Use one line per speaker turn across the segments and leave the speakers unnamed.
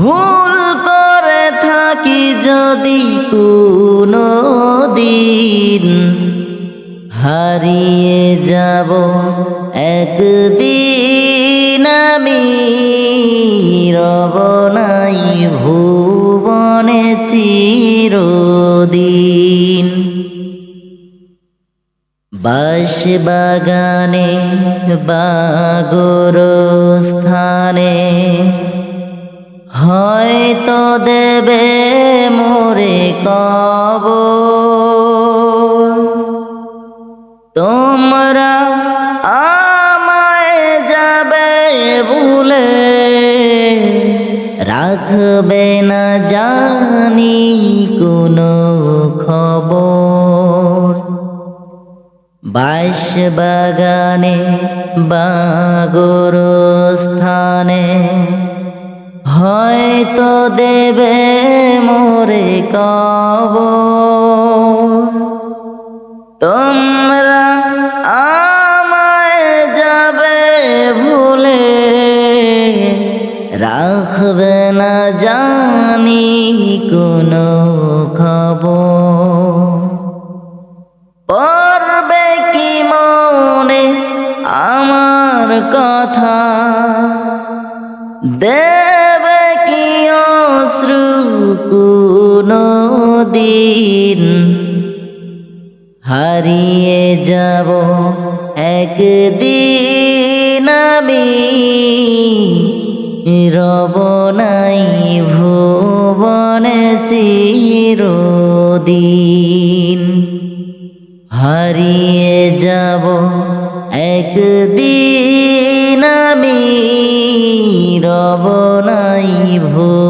ভুল করে থাকি যদি কোনো দিন। হারিয়ে যাব একদিন আমি, রব নাই ভুবনে চিরদিন। বাস বাগানে বাগর স্থানে হয়তো দেবে মোরে কব তোমরা আমায় যাবে ভুলে, রাখবে না জানি কোনো খবর। বাইশ বাগানে বাগর স্থানে হয়তো দেবে মোরে কব তোমরা আমায় যাবে ভুলে, রাখবে না জানি কোনো খবর। পড়বে কি মনে আমার কথা? কি অশ্রু দিন। হারিয়ে যাব একদিন আমি। রব নাই ভুবনে চিরদিন। হারিয়ে যাব একদিন আমি। রব নাই ভুবনে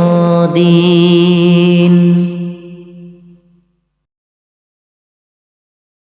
চিরদিন